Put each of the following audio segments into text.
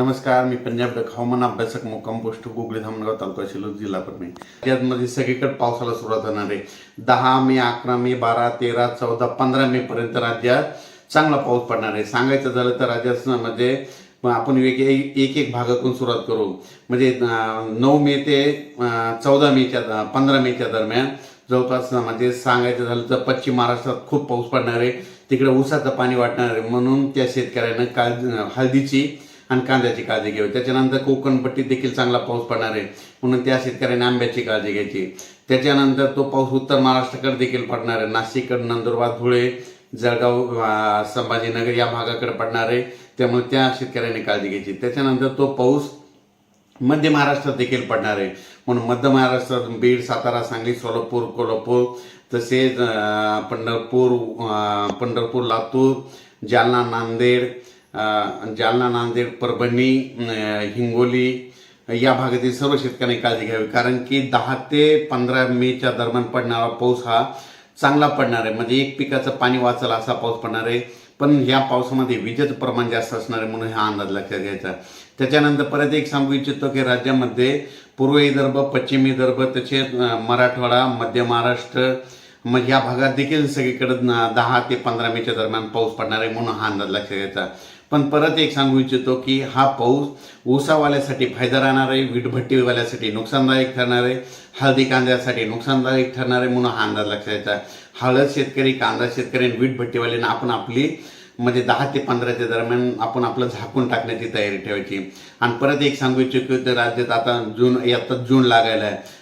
नमस्कार मी पंजाब डक हवामान अभ्यासक मुक्काम पोस्ट गुगळे धामणगाव तालुका शिलोक जिल्हा परभणी. राज्यामध्ये सगळीकडे पावसाला सुरुवात होणार आहे. दहा मे अकरा मे बारा तेरा चौदा पंधरा मे पर्यंत राज्यात चांगला पाऊस पडणार आहे. सांगायचं झालं तर राज्यामध्ये आपण एक एक एक भागातून सुरुवात करू. म्हणजे नऊ मे ते चौदा मेच्या पंधरा मेच्या दरम्यान जवळपास म्हणजे सांगायचं झालं तर पश्चिम महाराष्ट्रात खूप पाऊस पडणार आहे. तिकडे ऊसाचं पाणी वाटणार आहे. म्हणून त्या शेतकऱ्यानं काळजी हळदीची आणि कांद्याची काळजी घ्यावी. त्याच्यानंतर कोकणपट्टीत देखील चांगला पाऊस पडणार आहे. म्हणून त्या शेतकऱ्याने आंब्याची काळजी घ्यायची. त्याच्यानंतर तो पाऊस उत्तर महाराष्ट्राकडे देखील पडणार आहे. नाशिककडे नंदुरबार धुळे जळगाव संभाजीनगर या भागाकडे पडणार आहे. त्यामुळे त्या शेतकऱ्याने काळजी घ्यायची. त्याच्यानंतर तो पाऊस मध्य महाराष्ट्रात देखील पडणार आहे. म्हणून मध्य महाराष्ट्रात बीड सातारा सांगली सोलापूर कोल्हापूर तसेच पंढरपूर पंढरपूर लातूर जालना नांदेड जालना नांदेड परभणी हिंगोली या भागातील सर्व शेतकऱ्यांनी काळजी घ्यावी. कारण की दहा ते पंधरा मेच्या दरम्यान पडणारा पाऊस हा चांगला पडणार आहे. म्हणजे एक पिकाचं पाणी वाचलं असा पाऊस पडणार आहे. पण या पावसामध्ये विजेचं प्रमाण जास्त असणार आहे म्हणून हा अंदाज लक्षात घ्यायचा. त्याच्यानंतर परत एक सांगू इच्छितो की राज्यामध्ये पूर्व विदर्भ पश्चिम विदर्भ तसेच मराठवाडा मध्य महाराष्ट्र मग या भागात देखील सगळीकडं दहा ते पंधरा मेच्या दरम्यान पाऊस पडणार आहे म्हणून हा अंदाज लक्षात घ्यायचा. पण परत एक सांगू इच्छितो की हा पाऊस ऊसावाल्यासाठी फायदा राहणार आहे वीटभट्टीवाल्यासाठी नुकसानदायक ठरणार आहे हळदी कांद्यासाठी नुकसानदायक ठरणार आहे म्हणून हा अंदाज लक्षात घ्यायचा. हळद शेतकरी कांदा शेतकरी आणि वीटभट्टीवाल्यांना आपण आपली म्हणजे दहा ते पंधराच्या दरम्यान आपण आपलं झाकून टाकण्याची तयारी ठेवायची. आणि परत एक सांगू इच्छितो की राज्यात आता जून आता जून लागायला आहे.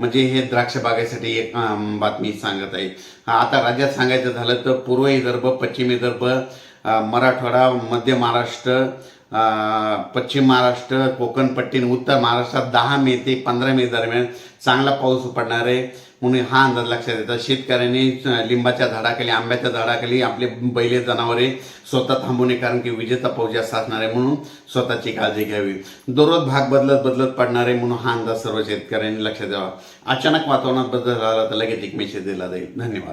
म्हणजे हे द्राक्ष बागेसाठी एक बातमी सांगत आहे. आता राज्यात सांगायचं झालं तर पूर्व विदर्भ पश्चिम विदर्भ मराठवाडा मध्य महाराष्ट्र पश्चिम महाराष्ट्र कोकणपट्टी आणि उत्तर महाराष्ट्रात दहा मे ते पंधरा मे दरम्यान चांगला पाऊस पडणार आहे. म्हणून हा अंदाज लक्षात येतात शेतकऱ्यांनी लिंबाच्या झाडाखाली आंब्याच्या झाडाखाली आपले बैले जनावरे स्वतः थांबू नये कारण की विजेचा पाऊस जास्त असणार आहे म्हणून स्वतःची काळजी घ्यावी. दररोज भाग बदलत बदलत पडणार आहे म्हणून हा अंदाज सर्व शेतकऱ्यांनी लक्षात द्यावा अचानक वातावरणात बदल झाला तर लगेच एक मेसेज दिला जाईल. धन्यवाद.